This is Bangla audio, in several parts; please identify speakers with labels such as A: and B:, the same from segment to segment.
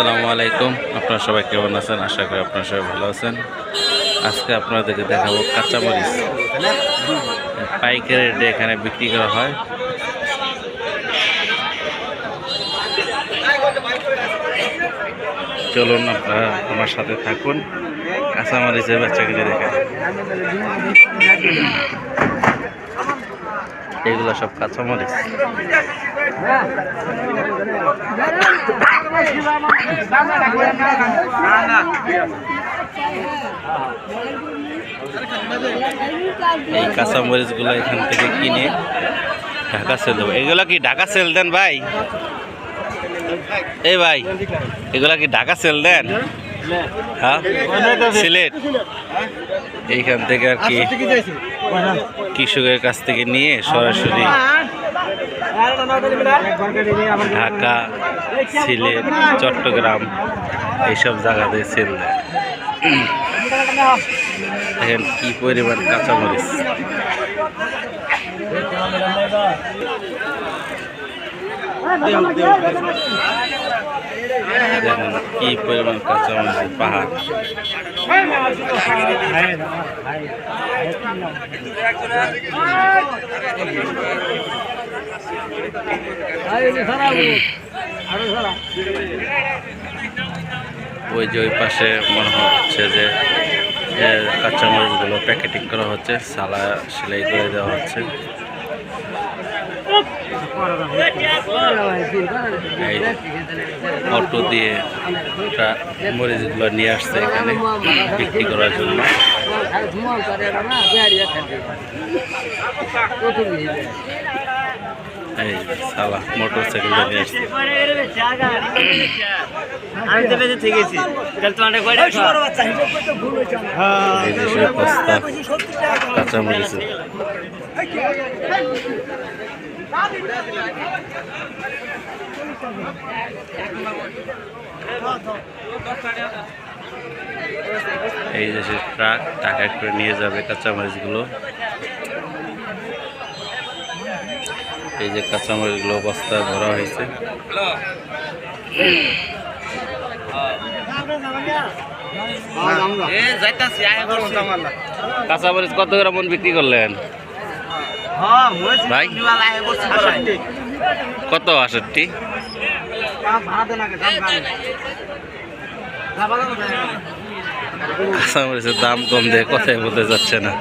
A: আসসালামু আলাইকুম। আপনারা সবাই কেমন আছেন? আশা করি আপনারা সবাই ভালো আছেন। আজকে আপনাদেরকে দেখাবো কাঁচামরিচ। পাইকারি রেটে এখানে বিক্রি করা হয়। চলুন আপনারা আমার সাথে থাকুন। কাঁচামরিচের বাচ্চাগুলি দেখেন এগুলো সব কাঁচামরিচ। এই কাঁচামরিচগুলো এখান থেকে কিনে ঢাকা সেল দেবো। এগুলো কি ঢাকা সেল দেন ভাই? এই ভাই, এগুলা কি ঢাকা সেল দেন? হ্যাঁ? সিলেট। এইখান থেকে আর কি কৃষকের কাছ থেকে নিয়ে সরাসরি ঢাকা সিলেট চট্টগ্রাম এইসব জায়গাতে সেল দেয়। কি পরিমাণ কাঁচামরিচ। কি পরিমাণ কাঁচামরিচ পাহাড়। ওই যে ওই পাশে মনে হচ্ছে যে কাঁচামরিচগুলো প্যাকেটিং করা হচ্ছে, সালা সেলাই করে দেওয়া হচ্ছে। অটো দিয়ে মরিচগুলো নিয়ে আসছে এখানে বিক্রি করার জন্য। এই সালা মোটর সাইকেল নিয়ে আসছে।
B: আমি তো বেঁচে থেকেছি। তাহলে তোমার কয়টা
A: এই দেশের বস্তা কাঁচামরিচ এই দেশের ট্রাক টাকা করে নিয়ে যাবে কাঁচামরিচগুলো এই যে কাঁচামরিচগুলো বস্তা ভরা হয়েছে। কাঁচামরিচ কত গ্রাম মন বিক্রি করলেন?
B: হ্যাঁ
A: ভাই?
B: নিবাল আয় করছি
A: কত আষট্টি? কাঁচামরিচের দাম কম দিয়ে কথাই বলতে যাচ্ছে না।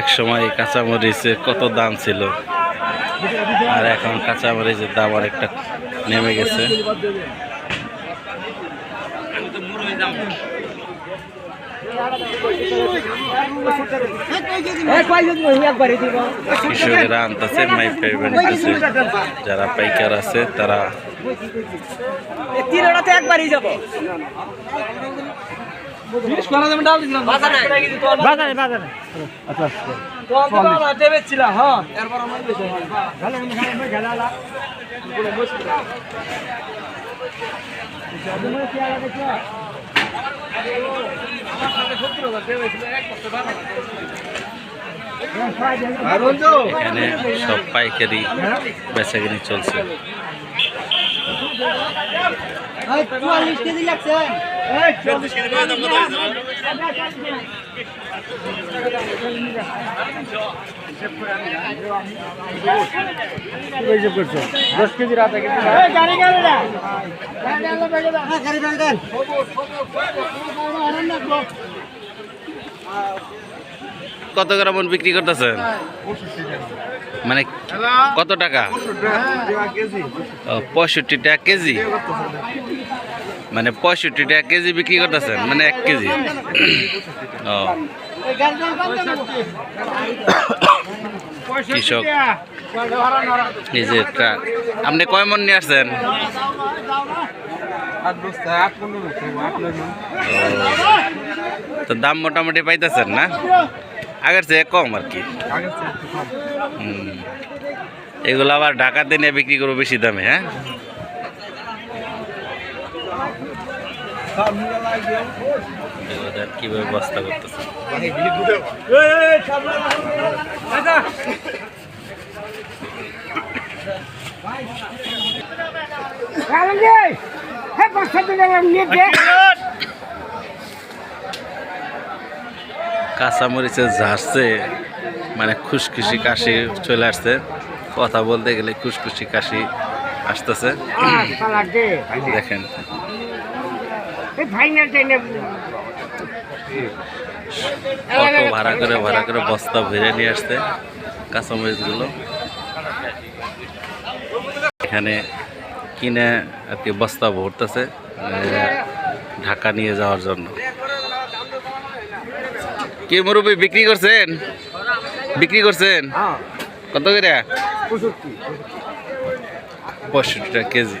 A: এক সময় কাঁচামরিচের কত দাম ছিল? আর এখন কাঁচামরিচের দাম অনেকটা নেমে গেছে। কৃষকেরা আনতেছে মাই পেমেন্ট দিতেছে যারা পাইকার আছে, তারা
B: তিনটাতে একবারই যাব। বাজারে। বাজারে আচ্ছা হ্যাঁ
A: এখানে সব পাইকারি বেচাকিনি চলছে।
B: চুয়াল্লিশ কেজি লাগছে। দশ কেজি রাতে
A: কত গ্রাম মন বিক্রি করতেছেন মানে কত টাকা? পঁয়ষট্টি টাকা কেজি? মানে পঁয়ষট্টি টাকা কেজি বিক্রি করতেছেন মানে এক কেজি। ও। কৃষক। এই যে আপনি কয় মন নিয়ে আসছেন? তো দাম মোটামুটি পাইতেছেন না? আগের চেয়ে কম আর কি। এগুলো আবার ঢাকাতে নিয়ে বিক্রি করব বেশি দামে হ্যাঁ এগুলো দেখ কীভাবে বস্তা করতেছে? কাঁচামরিচের ঝাড়ছে মানে খুশখুশি কাশি চলে আসছে। কথা বলতে গেলে খুশখুশি কাশি আসতেছে। দেখেন। অটো ভাড়া করে ভাড়া করে বস্তা ভরে নিয়ে আসতে কাঁচামরিচগুলো। এখানে কিনে আর কি বস্তা ভরতেছে ঢাকা নিয়ে যাওয়ার জন্য। কি মুরব্বী বিক্রি করছেন? বিক্রি করছেন? কত করে? পঁয়ষট্টি টাকা কেজি।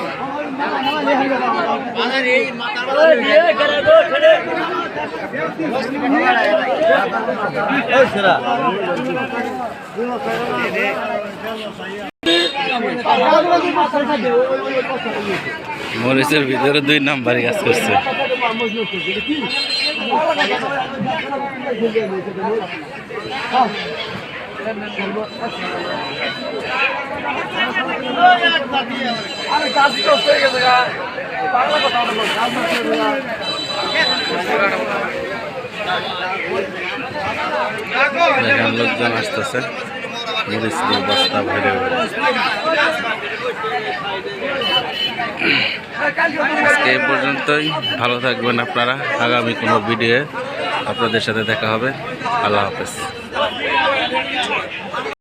A: মরিচের ভিতরে দুই নাম্বারই কাজ করছে। দেখেন লোকজন আসতেছে মরিচ দিয়ে বস্তা ভরে। আজকে এই পর্যন্তই। ভালো থাকবেন আপনারা। আগামী কোনো ভিডিও আপনাদের সাথে দেখা হবে। আল্লাহ হাফেজ।